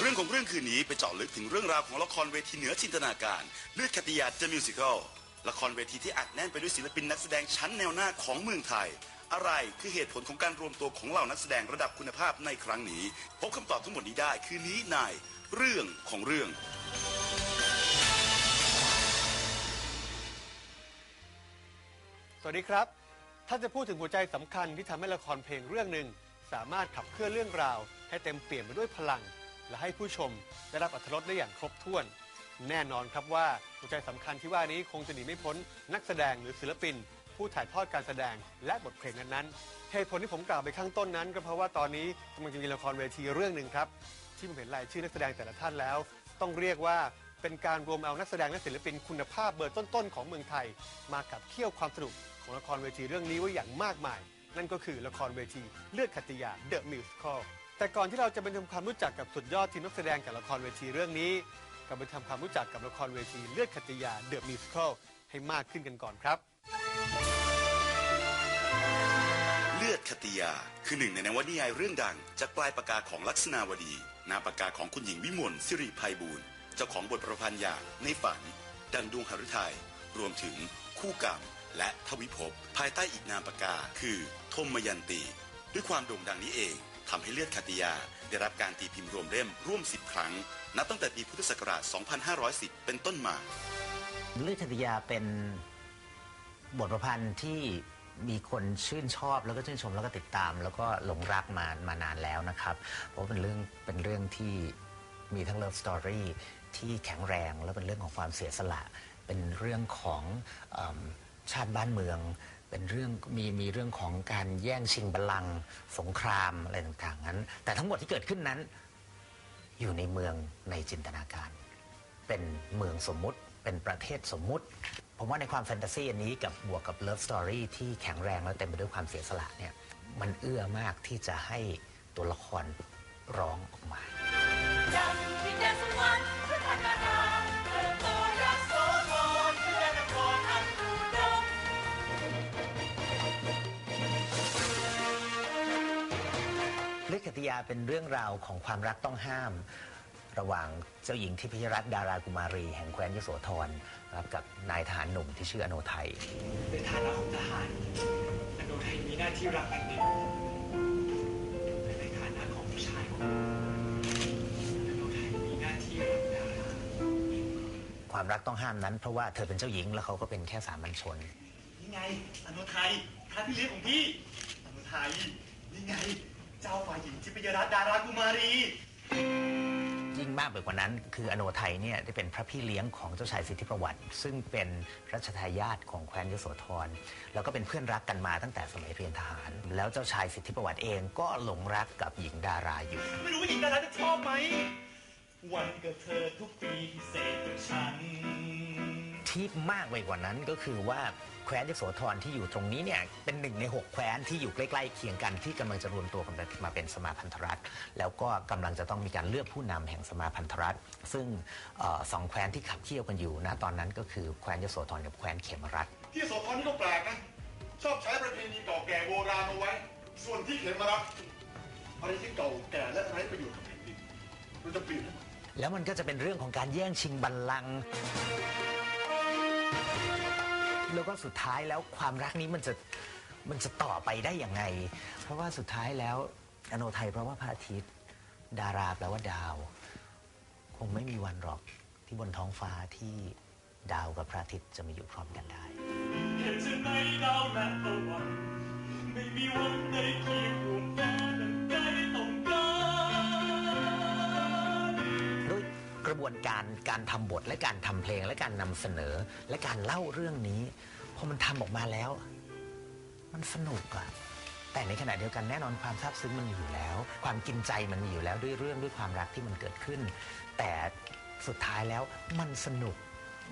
เรื่องของเรื่องคืนนี้ไปเจาะลึกถึงเรื่องราวของละครเวทีเหนือจินตนาการเลือดคติยา The Musical ละครเวทีที่อัดแน่นไปด้วยศิลปินนักแสดงชั้นแนวหน้าของเมืองไทย อะไรคือเหตุผลของการรวมตัวของเหล่านักแสดงระดับคุณภาพในครั้งนี้ พบคำตอบทั้งหมดนี้ได้คืนนี้ในเรื่องของเรื่อง สวัสดีครับ ถ้าจะพูดถึงหัวใจสำคัญที่ทำให้ละครเพลงเรื่องหนึ่งสามารถขับเคลื่อนเรื่องราว ให้เต็มเปี่ยมไปด้วยพลัง และให้ผู้ชมได้รับอรรถรสได้อย่างครบถ้วน แน่นอนครับว่าหัวใจสำคัญที่ว่านี้คงจะหนีไม่พ้นนักแสดงหรือศิลปิน ผู้ถ่ายทอดการแสดงและบทเพลงนั้นๆเหตุผลที่ผมกล่าวไปข้างต้นนั้น ก็เพราะว่าตอนนี้กำลังจะมีละครเวทีเรื่องหนึ่งครับที่ผมเห็นรายชื่อนักแสดงแต่ละท่านแล้ว ต้องเรียกว่าเป็นการรวมเอานักแสดงและศิลปินคุณภาพเบอร์ต้นๆของเมืองไทย มากับเคี่ยวความสนุกของละครเวทีเรื่องนี้ไว้อย่างมากมาย นั่นก็คือละครเวทีเลือดขัตติยา The Musical แต่ก่อนที่เราจะไปทำความรู้จักกับสุดยอดทีมนักแสดงจากละครเวทีเรื่องนี้ก็ไปทำความรู้จักกับละครเวทีเลือดขัตติยา The Musical ให้มากขึ้นกันก่อนครับ เลือดคติยา คือหนึ่งในนวนิยายเรื่องดัง จากปลายปากกาของลักษณาวดี นามปากกาของคุณหญิงวิมลสิริภัยบูรณ์เจ้าของบทประพันธ์อย่างในฝัน ดังดวงหฤทัยรวมถึงคู่กรรม และทวิภพภายใต้อีกนามปากกา คือทมยันตี ด้วยความโด่งดังนี้เอง ทำให้เลือดคติยา ได้รับการตีพิมพ์รวมเล่มร่วม 10 ครั้ง นับตั้งแต่ปีพุทธศักราช 2510 เป็นต้นมา เลือดคติยาเป็นบทประพันธ์ที่มีคนชื่นชอบแล้วก็ชื่นชมแล้วก็ติดตาม แล้วก็หลงรักมามานานแล้วนะครับ เพราะว่าเป็นเรื่องเป็นเรื่องที่มีทั้งเลิฟสตอรี่ที่แข็งแรงแล้วเป็นเรื่องของความเสียสละ เป็นเรื่องของอชาติบ้านเมือง เป็นเรื่องมีมีเรื่องของการแย่งชิงบัลลังก์สงครามอะไรต่างๆนั้น แต่ทั้งหมดที่เกิดขึ้นนั้น อยู่ในเมืองในจินตนาการ เป็นเมืองสมมุติ เป็นประเทศสมมุติ ผมว่าในความแฟนตาซีอันนี้กับบวกกับเลิฟสตอรี่ที่แข็งแรงและเต็มไปด้วยความเสียสละเนี่ยมันเอื้อมากที่จะให้ตัวละครร้องออกมาจากดินแดนสวรรค์พระธนา กติยาเป็นเรื่องราวของความรักต้องห้าม ระหว่างเจ้าหญิงทิพยรัตน์ดารากุมารี แห่งแคว้นยโสธรนะครับกับนายทหารหนุ่มที่ชื่ออโนไทย ในฐานะของทหารอโนไทยมีหน้าที่รักแผ่นดินแต่ในฐานะของผู้ชายของอโนไทยมีหน้าที่รักดาราความรักต้องห้ามนั้นเพราะว่าเธอเป็นเจ้าหญิงแล้วเขาก็เป็นแค่สามัญชน นี่ไงอโนไทยพระพี่เลี้ยงของพี่อโนไทยนี่ไงเจ้าฝ่ายหญิงทิพยรัตน์ดารากุมารี ยิ่งมากไปกว่านั้น คืออโนไทยเนี่ยได้เป็นพระพี่เลี้ยงของเจ้าชายสิทธิประวัติ ซึ่งเป็นรัชทายาทของแคว้นยโสธรแล้วก็เป็นเพื่อนรักกันมาตั้งแต่สมัยเรียนทหาร แล้วเจ้าชายสิทธิประวัติเองก็หลงรักกับหญิงดาราอยู่ ไม่รู้ว่าหญิงดาราจะชอบไหม วันเกิดเธอทุกปีพิเศษกับฉัน ที่มากไปกว่านั้นก็คือว่าแคว้นยโสธรที่อยู่ตรงนี้เนี่ยเป็นหนึ่งในหกแคว้นที่อยู่ใกล้ๆเคียงกันที่กำลังจะรวมตัวกันมาเป็นสมาพันธรัฐ แล้วก็กำลังจะต้องมีการเลือกผู้นำแห่งสมาพันธรัฐ ซึ่งเอ่อสองแคว้นที่ขับเคี่ยวกันอยู่นะตอนนั้นก็คือแคว้นยโสธรกับแคว้นเขมรัฐที่โสธรนี่ก็แปลกนะชอบใช้ประเพณีเก่าแก่โบราณเอาไว้ ส่วนที่เขมรัฐอะไรที่เก่าแก่และไร้ประโยชน์กับแผ่นดินเราจะเปลี่ยนให้มันแล้วมันก็จะเป็นเรื่องของการแย่งชิงบัลลังก์ แล้วก็สุดท้ายแล้วความรักนี้มันจะมันจะต่อไปได้ยังไง เพราะว่าสุดท้ายแล้วอโนไทยเพราะว่าพระอาทิตย์ ดาราแปลว่าดาว คงไม่มีวันหรอกที่บนท้องฟ้าที่ดาวกับพระอาทิตย์จะมาอยู่พร้อมกันได้ เห็นจะในดาวและตะวันไม่มีวันใดเคียงรวมฟ้า ระบวนการการทำบทและการทำเพลงและการนำเสนอ และการเล่าเรื่องนี้พอมันทำออกมาแล้ว มันสนุกอะแต่ในขณะเดียวกันแน่นอนความซาบซึ้งมันมีอยู่แล้ว ความกินใจมันมีอยู่แล้วด้วยเรื่องด้วยความรักที่มันเกิดขึ้น แต่สุดท้ายแล้วมันสนุก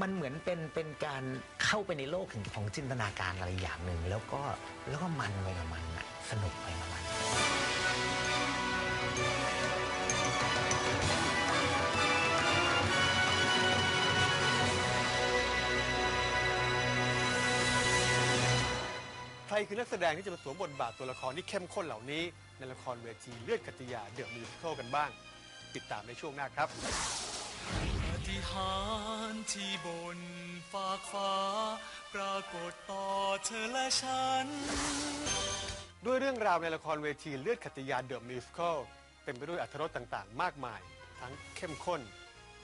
มันเหมือนเป็นเป็นการเข้าไปในโลกของของจินตนาการอะไรอย่างหนึ่งแล้วก็แล้วก็มันไปกับมันอะสนุกไปกับมัน รคือนักแสดงที่จะมาสวมบทบาทตัวละครที่เข้มข้นเหล่านี้ ในละครเวทีเลือดกัตติยาเดอะมิวสิคลกันบ้าง ติดตามในช่วงหน้าครับ ปาฏิหาริย์ที่บนฟากฟ้า ปรากฏต่อเธอและฉัน ด้วยเรื่องราวในละครเวทีเลือดขัตติยาเดอะมิวสิคลเต็มไปด้วยอรรถรสต่างๆ มากมาย ทั้งเข้มข้น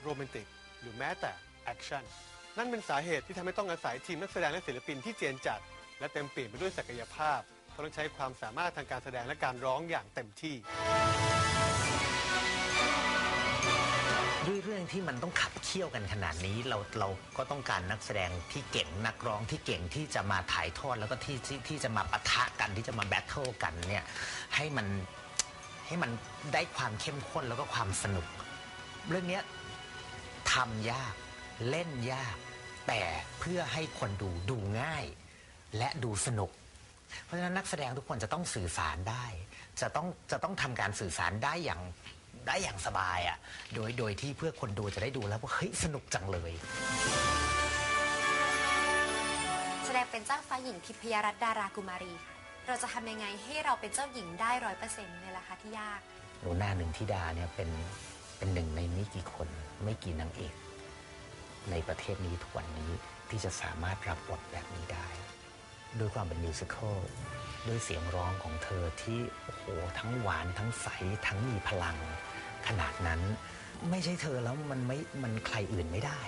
โรแมนติก หรือแม้แต่แอคชั่น นั่นเป็นสาเหตุที่ทำให้ต้องอาศัยทีมนักแสดงและศิลปินที่เจนจัด และเต็มเปี่ยมไปด้วยศักยภาพเพราะต้องใช้ความสามารถทางการแสดงและการร้องอย่างเต็มที่ ด้วยเรื่องที่มันต้องขับเคี่ยวกันขนาดนี้เราเราก็ต้องการนักแสดงที่เก่งนักร้องที่เก่งที่จะมาถ่ายทอดแล้วก็ที่ที่ที่จะมาปะทะกันที่จะมาแบทเทิลกันเนี่ยให้มันให้มันได้ความเข้มข้นแล้วก็ความสนุก เรื่องเนี้ยทำยากเล่นยาก แต่เพื่อให้คนดูดูง่าย และดูสนุก เพราะฉะนั้นนักแสดงทุกคนจะต้องสื่อสารได้ จะต้องจะต้องทำการสื่อสารได้อย่างได้อย่างสบายอะ่ะโดยโดยที่เพื่อคนดูจะได้ดูแล้วว่าเฮ้ยสนุกจังเลย แสดงเป็นเจ้าฟ้าหญิงทิพยรัตน์ดารากุมารีค่ะ เราจะทำยังไงให้เราเป็นเจ้าหญิงได้ร้อยเปอร์เซ็นต์ในราคาที่ยากหนูนาหนึ่งธิดาเนี่ยเป็นเป็นหนึ่งในไม่กี่คนไม่กี่นางเอก ในประเทศนี้ทุกวันนี้ที่จะสามารถรับบทแบบนี้ได้ ด้วยความเป็นมิวสิควลด้วยเสียงร้องของเธอที่โอ้โหทั้งหวานทั้งใส ทั้งมีพลัง ขนาดนั้น ไม่ใช่เธอแล้วมันไม่มันใครอื่นไม่ได้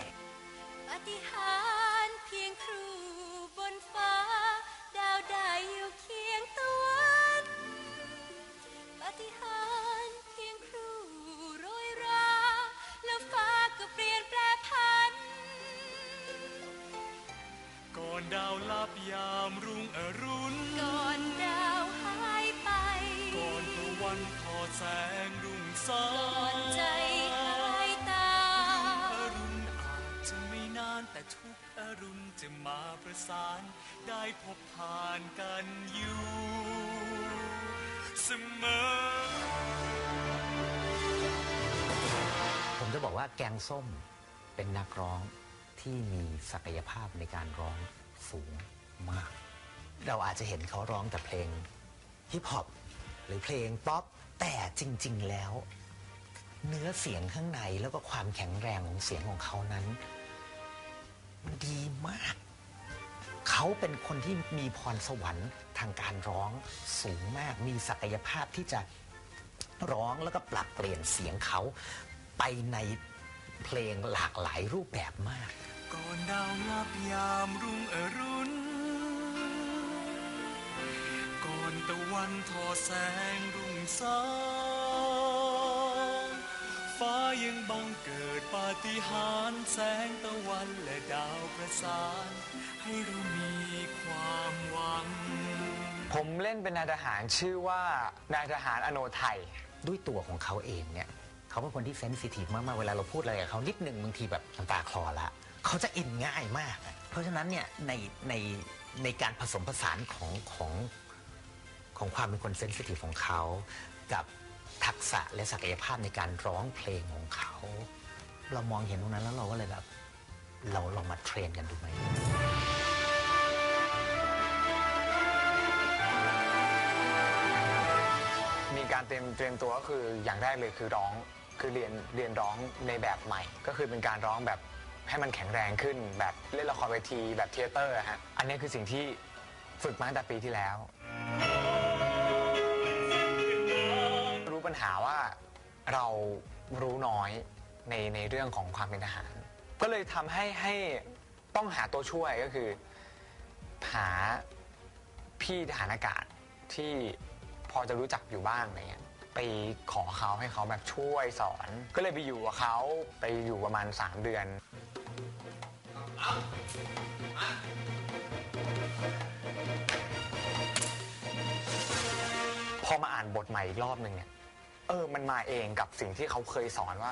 ยามรุ่งอรุณก่อนดาวหายไป ก่อนตะวันทอดแสงรุ่งสาก่อนใจหายตาอรุณอาจจะไม่นานแต่ทุกอรุณจะมาประสาน ได้พบผ่านกันอยู่เสมอผมจะบอกว่าแกงส้มเป็นนักร้องที่มีศักยภาพในการร้องสูง มาก เราอาจจะเห็นเขาร้องแต่เพลงฮิปฮอปหรือเพลงป๊อปแต่จริง ๆ แล้ว เนื้อเสียงข้างในแล้วก็ความแข็งแรงของเสียงของเขานั้น มันดีมาก เขาเป็นคนที่มีพรสวรรค์ทางการร้องสูงมาก มีศักยภาพที่จะร้องแล้วก็ปรับเปลี่ยนเสียงเขาไปในเพลงหลากหลายรูปแบบมาก ก่อนดาวลับยามรุ่งอรุณ ตะวันทอแสงรุ่งสาง ฟ้ายังบังเกิดปาฏิหาริย์แสงตะวันและดาวประสาน ให้เรามีความหวัง ผมเล่นเป็นนายทหารชื่อว่านายทหารอโนไทยด้วยตัวของเขาเองเนี่ยเขาเป็นคนที่เซนซิทีฟมากๆเวลาเราพูดอะไรกับเขานิดหนึ่งบางทีแบบน้ำตาคลอละเขาจะอินง่ายมากอะเพราะฉะนั้นเนี่ยในในในการผสมผสานของของ ของความเป็นคนเซนซิทีฟของเขา กับทักษะและศักยภาพในการร้องเพลงของเขา เรามองเห็นตรงนั้นแล้วเราก็เลยแบบเราลองมาเทรนกันดูไหมมีการเตรียมเตรียมตัวก็คืออย่างแรกเลยคือร้องคือเรียนเรียนร้องในแบบใหม่ ก็คือเป็นการร้องแบบให้มันแข็งแรงขึ้นแบบเล่นละครเวทีแบบเทเตอร์ฮะอันนี้คือสิ่งที่ฝึกมาตั้งแต่ปีที่แล้ว ปัญหาว่าเรารู้น้อยในในเรื่องของความเป็นทหาร ก็เลยทำให้ให้ต้องหาตัวช่วยก็คือ หาพี่ทหารอากาศที่พอจะรู้จักอยู่บ้างอะไรเงี้ยไปขอเขาให้เขาแบบช่วยสอน ก็เลยไปอยู่กับเขาไปอยู่ประมาณ 3 เดือน พอมาอ่านบทใหม่อีกรอบหนึ่งเนี่ย เออมันมาเองกับสิ่งที่เขาเคยสอนว่า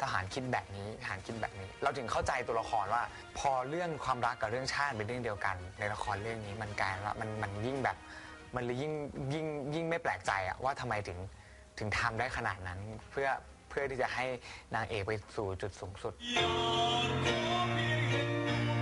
ทหารคิดแบบนี้ทหารคิดแบบนี้ เราถึงเข้าใจตัวละครว่า พอเรื่องความรักกับเรื่องชาติเป็นเรื่องเดียวกัน ในละครเรื่องนี้มันกลายว่ามันมันยิ่งแบบ มันเลยยิ่งยิ่งยิ่งไม่แปลกใจอะว่าทำไมถึงถึงทำได้ขนาดนั้นเพื่อเพื่อที่จะให้นางเอกไปสู่จุดสูงสุดอยากขอเพียง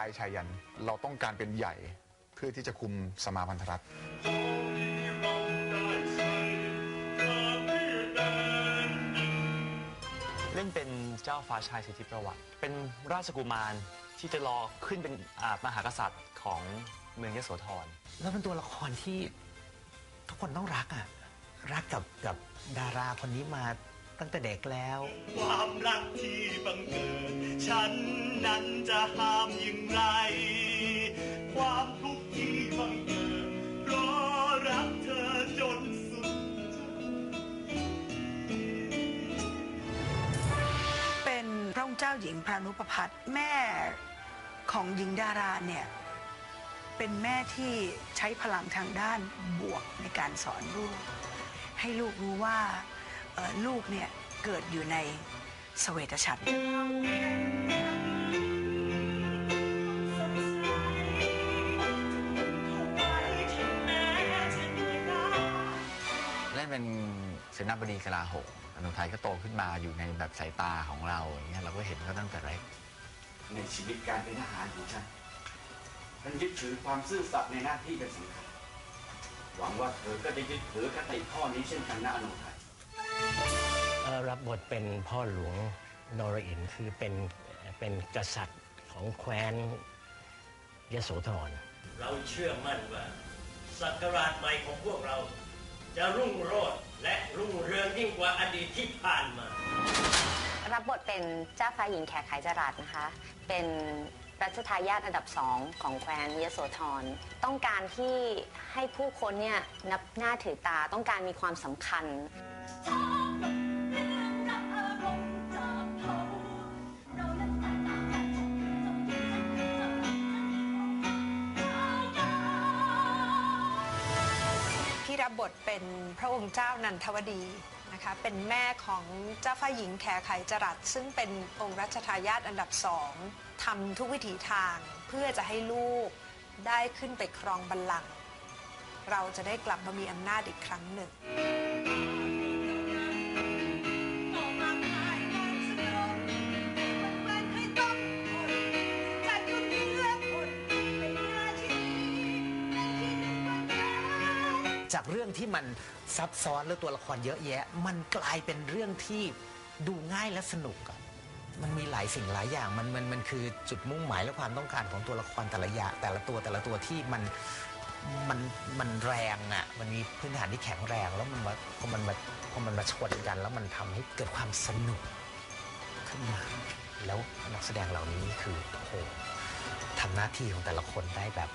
ายชายยัน เราต้องการเป็นใหญ่เพื่อที่จะคุมสมาพันธรัฐ เล่นเป็นเจ้าฟ้าชายสิทธิประวัติ เป็นราชกุมารที่จะรอขึ้นเป็นอ่ามหากษัตริย์ของเมืองยโสธร แล้วเป็นตัวละครที่ทุกคนต้องรักอะ รักกับกับดาราคนนี้มา ตั้งแต่เด็กแล้ว ความรักที่บังเกิด ฉันนั้นจะห้ามอย่างไร ความทุกข์ที่บังเกิดเพราะรักเธอจนสุด เป็นพระองค์เจ้าหญิงพานุประพัฒน์แม่ของหญิงดาราเนี่ย เป็นแม่ที่ใช้พลังทางด้านบวกในการสอนลูก ให้ลูกรู้ว่า ลูกเนี่ยเกิดอยู่ในสเวตฉัตรเล่นเป็นเสนาบดีกลาโหมอนุไทยก็โตขึ้นมาอยู่ในแบบสายตาของเราอย่างเงี้ยเราก็เห็นเขาตั้งแต่เล็กในชีวิตการเป็นทหารของฉันฉันยึดถือความซื่อสัตย์ในหน้าที่เป็นสำคัญ หวังว่าเธอก็จะยึดถือคติข้อนี้เช่นกันนะอนุทัยเอ่อ รับบทเป็นพ่อหลวงนรอินทร์คือเป็นเป็นกษัตริย์ของแคว้นยโสธร เราเชื่อมั่นว่าศักราชใหม่ของพวกเรา จะรุ่งโรจน์และรุ่งเรืองยิ่งกว่าอดีตที่ผ่านมา รับบทเป็นเจ้าฟ้าหญิงแขกขายจรัสนะคะ เป็น รัชทายาทอันดับสองของแคว้นยโสธรต้องการที่ให้ผู้คนเนี่ยนับหน้าถือตาต้องการมีความสำคัญที่รับบทเป็นพระองค์เจ้านันทวดี นะคะ เป็นแม่ของเจ้าฟ้าหญิงแขไขจรัส ซึ่งเป็นองค์รัชทายาทอันดับสองทำทุกวิถีทางเพื่อจะให้ลูกได้ขึ้นไปครองบัลลังก์เราจะได้กลับมามีอำนาจอีกครั้งหนึ่ง จากเรื่องที่มันซับซ้อนแล้วตัวละครเยอะแยะ มันกลายเป็นเรื่องที่ดูง่ายและสนุกอะมันมีหลายสิ่งหลายอย่างมันมันมันคือจุดมุ่งหมายและความต้องการของตัวละครแต่ละอย่างแต่ละตัวแต่ละตัวที่มันมันมันแรงอะมันมีพื้นฐานที่แข็งแรง แล้วมันมาพอมันมาพอมันมาชนกัน แล้วมันทำให้เกิดความสนุกขึ้นมา แล้วนักแสดงเหล่านี้คือโอ้โหทำหน้าที่ของแต่ละคนได้แบบ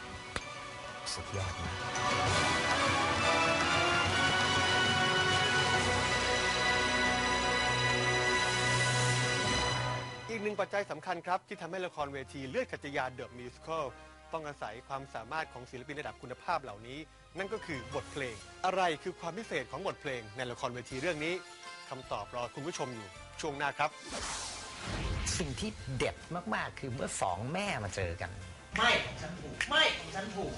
สุดยอดมากอีกหนึ่งปัจจัยสำคัญครับ ที่ทำให้ละครเวทีเลือดขัตยาเดอะมิวสิควลต้องอาศัยความสามารถของศิลปินระดับคุณภาพเหล่านี้ นั่นก็คือบทเพลง อะไรคือความพิเศษของบทเพลงในละครเวทีเรื่องนี้คำตอบรอคุณผู้ชมอยู่ช่วงหน้าครับ สิ่งที่เด็ดมาก ๆ คือเมื่อสองแม่มาเจอกัน ไม่ของฉันถูก ไม่ของฉันถูก